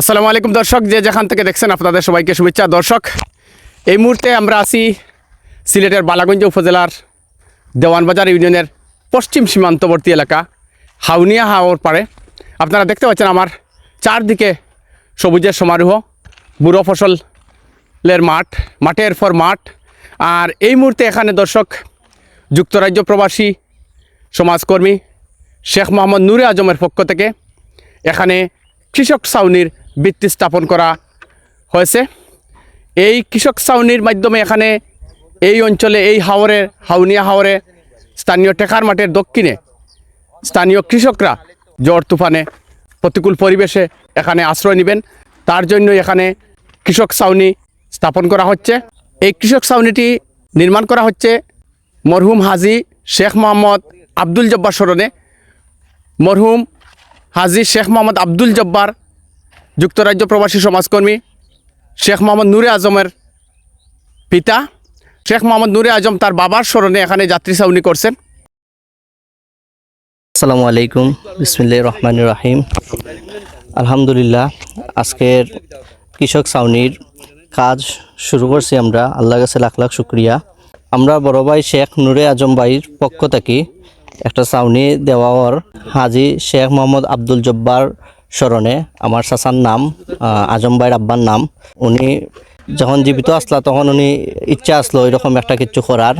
আসসালামু আলাইকুম দর্শক, যে যেখান থেকে দেখছেন আপনাদের সবাইকে শুভেচ্ছা। দর্শক, এই মুহূর্তে আমরা আছি সিলেটের বালাগঞ্জ উপজেলার দেওয়ানবাজার ইউনিয়নের পশ্চিম সীমান্তবর্তী এলাকা, হাউনিয়া হাওর পাড়ে। আপনারা দেখতে পাচ্ছেন আমার চারদিকে সবুজের সমারোহ, বুড়ো ফসলের মাঠ, মাঠের পর মাঠ। আর এই মুহূর্তে এখানে দর্শক, যুক্তরাজ্য প্রবাসী সমাজকর্মী শেখ মোহাম্মদ নুরে আজমের পক্ষ থেকে এখানে কৃষক ছাউনির ভিত্তি স্থাপন করা হয়েছে। এই কৃষক ছাউনির মাধ্যমে এখানে এই অঞ্চলে এই হাওরের হাউনিয়া হাওরে স্থানীয় টেকার মাঠের দক্ষিণে স্থানীয় কৃষকরা ঝড় তুফানে প্রতিকূল পরিবেশে এখানে আশ্রয় নেবেন। তার জন্য এখানে কৃষক ছাউনি স্থাপন করা হচ্ছে। এই কৃষক ছাউনিটি নির্মাণ করা হচ্ছে মরহুম হাজি শেখ মোহাম্মদ আব্দুল জব্বার স্মরণে। মরহুম হাজি শেখ মোহাম্মদ আব্দুল জব্বার যুক্তরাজ্য প্রবাসী সমাজকর্মী শেখ মোহাম্মদ নুরে আজমের পিতা। শেখ মোহাম্মদ নুরে আজম তার বাবার স্মরণে এখানে যাত্রী ছাউনি করছেন। আসসালামু আলাইকুম। বিসমিল্লাহ রহমান রাহিম। আলহামদুলিল্লাহ, আজকের কৃষক ছাউনির কাজ শুরু করছি আমরা। আল্লাহ কাছে লাখ লাখ শুক্রিয়া। আমরা বড় ভাই শেখ নুরে আজম ভাইয়ের পক্ষ থেকে একটা ছাউনি দেওয়ার হাজি শেখ মোহাম্মদ আব্দুল জব্বার স্মরণে আমার চাচার নাম আহ, আজম ভাইয়ের আব্বার নাম উনি যখন জীবিত আসলা তখন উনি ইচ্ছা আসলো এরকম একটা কিছু করার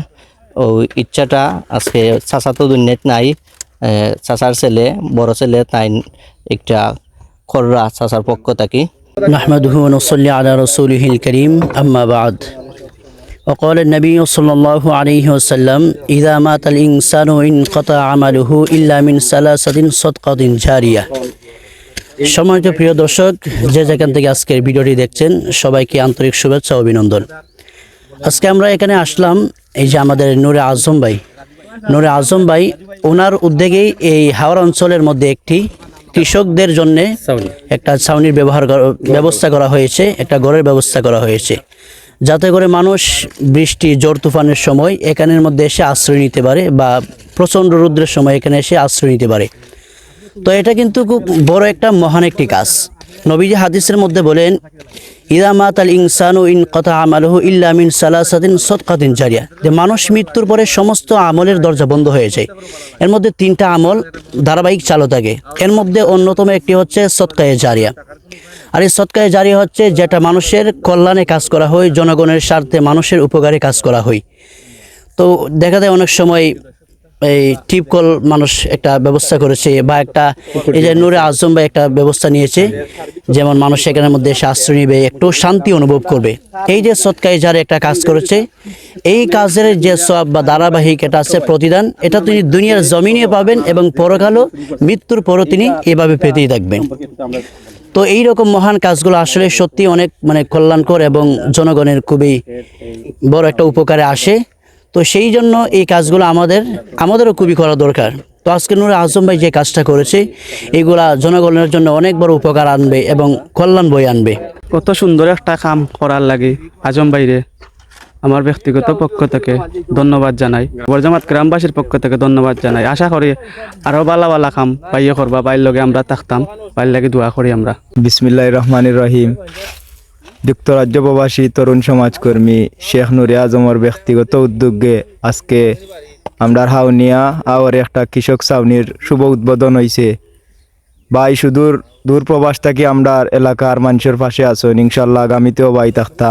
ওই ইচ্ছাটা আজকে চাচা তো দুনিয়াত নাই এ, চাচার ছেলে বড় ছেলে তাই একটা খররা চাচার পক্ষ থাকি نحمده ونصلي على رسوله الكريم أما بعد وقال النبي صلى الله عليه وسلم إذا مات الإنسان انقطع عمله إلا من ثلاثة صدقة جارية সম্মানিত প্রিয় দর্শক যে যেখান থেকে আজকের ভিডিওটি দেখছেন সবাইকে আন্তরিক শুভেচ্ছা ও অভিনন্দন। আজকে আমরা এখানে আসলাম এই যে আমাদের নূরে আজম ভাই। নূরে আজম ভাই ওনার উদ্যোগেই এই হাওড়া অঞ্চলের মধ্যে একটি কৃষকদের জন্য একটা ছাউনির ব্যবহার ব্যবস্থা করা হয়েছে একটা ঘরের ব্যবস্থা করা হয়েছে। যাতে করে মানুষ বৃষ্টি ঝড় তুফানের সময় এখানের মধ্যে এসে আশ্রয় নিতে পারে বা প্রচণ্ড রৌদ্রের সময় এখানে এসে আশ্রয় নিতে পারে। তো এটা কিন্তু খুব বড় একটা মহান একটি কাজ। নবীজি হাদিসের মধ্যে বলেন, ইদা মাত আল ইনসানু ইন কথা আমালহু ইল্লা মিন সালাসাদিন সৎকাদিন জারিয়া। যে মানুষ মৃত্যুর পরে সমস্ত আমলের দরজা বন্ধ হয়ে যায়। এর মধ্যে তিনটা আমল ধারাবাহিক চালু থাকে। এর মধ্যে অন্যতম একটি হচ্ছে সৎকায়ে জারিয়া। আর এই সৎকায়ে জারিয়া হচ্ছে যেটা মানুষের কল্যাণে কাজ করা হয়, জনগণের স্বার্থে মানুষের উপকারে কাজ করা হয়। তো দেখা যায় অনেক সময় এই টিপকল মানুষ একটা ব্যবস্থা করেছে বা একটা এই যে নূরে আজম ভাই একটা ব্যবস্থা নিয়েছে, যেমন মানুষ সেখানের মধ্যে এসে আশ্রয় নিবে, একটু শান্তি অনুভব করবে। এই যে সৎকাই যার একটা কাজ করেছে, এই কাজের যে সব বা ধারাবাহিক এটা আছে প্রতিদান, এটা তিনি দুনিয়ার জমিনে পাবেন এবং পরকালও মৃত্যুর পরও তিনি এভাবে পেতেই থাকবেন। তো এই রকম মহান কাজগুলো আসলে সত্যি অনেক মানে কল্যাণকর এবং জনগণের খুবই বড় একটা উপকারে আসে। তো সেই জন্য এই কাজগুলো আমাদের আমাদেরও খুবই করা দরকার। তো আজকে নুরে আজম ভাই যে কাজটা করেছে এগুলা জনগণের জন্য অনেক বড় উপকার আনবে এবং কল্যাণ বই আনবে। কত সুন্দর একটা কাম করার লাগে আজম বাইরে আমার ব্যক্তিগত পক্ষ থেকে ধন্যবাদ জানাই। বরজামাত গ্রামবাসীর পক্ষ থেকে ধন্যবাদ জানাই। আশা করি আরও বালা বালা কাম পাইয়ে করবা বাইর লগে আমরা থাকতাম। বাইর লাগে দোয়া করি আমরা। বিসমিল্লাহ রহমানির রহিম। যুক্তরাজ্য প্রবাসী তরুণ সমাজকর্মী শেখ নুরে আজমর ব্যক্তিগত উদ্যোগে আজকে আমরা হাউনিয়া আওয়ার একটা কৃষক ছাউনির শুভ উদ্বোধন হয়েছে ভাই, সুদূর দূর প্রবাস থাকি আমরা এলাকার মানুষের পাশে আসুন ইনশাল্লাহ আগামীতেও বাই থাকতা।